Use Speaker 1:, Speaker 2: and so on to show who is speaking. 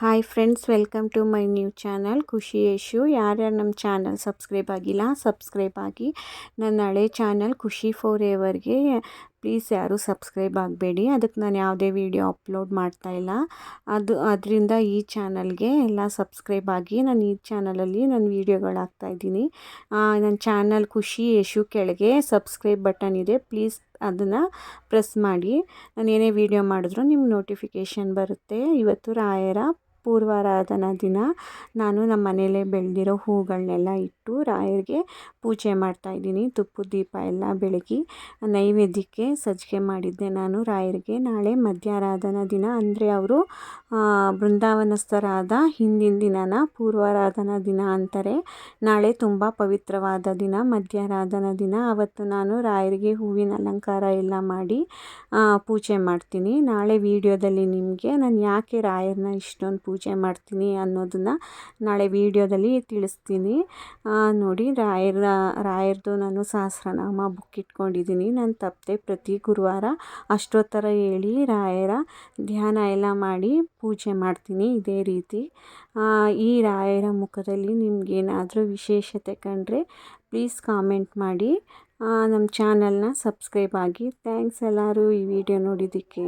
Speaker 1: Hi friends welcome to my new channel Khushi Yashu ಯಾರ್ಯಾರು ನಮ್ಮ channel subscribe ಆಗಿಲ್ಲ subscribe ಆಗಿ ನನ್ನ ಹಳೆ ಚಾನಲ್ ಖುಷಿ ಫೋರ್ ಎವರ್ಗೆ ಪ್ಲೀಸ್ ಯಾರೂ ಸಬ್ಸ್ಕ್ರೈಬ್ ಆಗಬೇಡಿ. ಅದಕ್ಕೆ ನಾನು ಯಾವುದೇ ವೀಡಿಯೋ ಅಪ್ಲೋಡ್ ಮಾಡ್ತಾ ಇಲ್ಲ. ಅದು, ಅದರಿಂದ ಈ ಚಾನಲ್ಗೆ ಎಲ್ಲ ಸಬ್ಸ್ಕ್ರೈಬ್ ಆಗಿ ನಾನು ಈ ಚಾನಲಲ್ಲಿ ನಾನು ವೀಡಿಯೋಗಳು ಹಾಕ್ತಾಯಿದ್ದೀನಿ ನನ್ನ ಚಾನಲ್ ಖುಷಿ ಯಶು ಕೆಳಗೆ ಸಬ್ಸ್ಕ್ರೈಬ್ ಬಟನ್ ಇದೆ. ಪ್ಲೀಸ್ ಅದನ್ನು ಪ್ರೆಸ್ ಮಾಡಿ. ನಾನು ಏನೇ ವೀಡಿಯೋ ಮಾಡಿದ್ರು ನಿಮ್ಗೆ ನೋಟಿಫಿಕೇಷನ್ ಬರುತ್ತೆ. ಇವತ್ತು ರಾಯರ ಪೂರ್ವಾರಾಧನಾ ದಿನ. ನಾನು ನಮ್ಮ ಮನೆಯಲ್ಲೇ ಬೆಳೆದಿರೋ ಹೂಗಳನ್ನೆಲ್ಲ ಇಟ್ಟು ರಾಯರಿಗೆ ಪೂಜೆ ಮಾಡ್ತಾಯಿದ್ದೀನಿ ತುಪ್ಪದ ದೀಪ ಎಲ್ಲ ಬೆಳಗಿ ನೈವೇದ್ಯಕ್ಕೆ ಸಜ್ಜಿಗೆ ಮಾಡಿದ್ದೆ. ನಾನು ರಾಯರಿಗೆ ನಾಳೆ ಮಧ್ಯಾರಾಧನಾ ದಿನ. ಅಂದರೆ ಅವರು ಬೃಂದಾವನಸ್ಥರಾದ ಹಿಂದಿನ ದಿನನ ಪೂರ್ವಾರಾಧನಾ ದಿನ ಅಂತಾರೆ. ನಾಳೆ ತುಂಬ ಪವಿತ್ರವಾದ ದಿನ. ಮಧ್ಯಾರಾಧನಾ ದಿನ. ಅವತ್ತು ನಾನು ರಾಯರಿಗೆ ಹೂವಿನ ಅಲಂಕಾರ ಎಲ್ಲ ಮಾಡಿ ಪೂಜೆ ಮಾಡ್ತೀನಿ. ನಾಳೆ ವಿಡಿಯೋದಲ್ಲಿ ನಿಮಗೆ ನಾನು ಯಾಕೆ ರಾಯರನ್ನ ಇಷ್ಟೊಂದು ಪೂಜೆ ಮಾಡ್ತೀನಿ ಅನ್ನೋದನ್ನು ನಾಳೆ ವೀಡಿಯೋದಲ್ಲಿ ತಿಳಿಸ್ತೀನಿ. ನೋಡಿ ರಾಯರ, ರಾಯರದು ನಾನು ಸಹಸ್ರನಾಮ ಬುಕ್ ಇಟ್ಕೊಂಡಿದ್ದೀನಿ. ನಾನು ತಪ್ಪದೆ ಪ್ರತಿ ಗುರುವಾರ ಅಷ್ಟೋತ್ತರ ಹೇಳಿ ರಾಯರ ಧ್ಯಾನ ಎಲ್ಲ ಮಾಡಿ ಪೂಜೆ ಮಾಡ್ತೀನಿ ಇದೇ ರೀತಿ. ಈ ರಾಯರ ಮುಖದಲ್ಲಿ ನಿಮಗೇನಾದರೂ ವಿಶೇಷತೆ ಕಂಡ್ರೆ ಪ್ಲೀಸ್ ಕಾಮೆಂಟ್ ಮಾಡಿ. ನಮ್ಮ ಚಾನಲ್ನ ಸಬ್ಸ್ಕ್ರೈಬ್ ಆಗಿ. ಥ್ಯಾಂಕ್ಸ್ ಎಲ್ಲರೂ ಈ ವಿಡಿಯೋ ನೋಡಿದ್ದಕ್ಕೆ.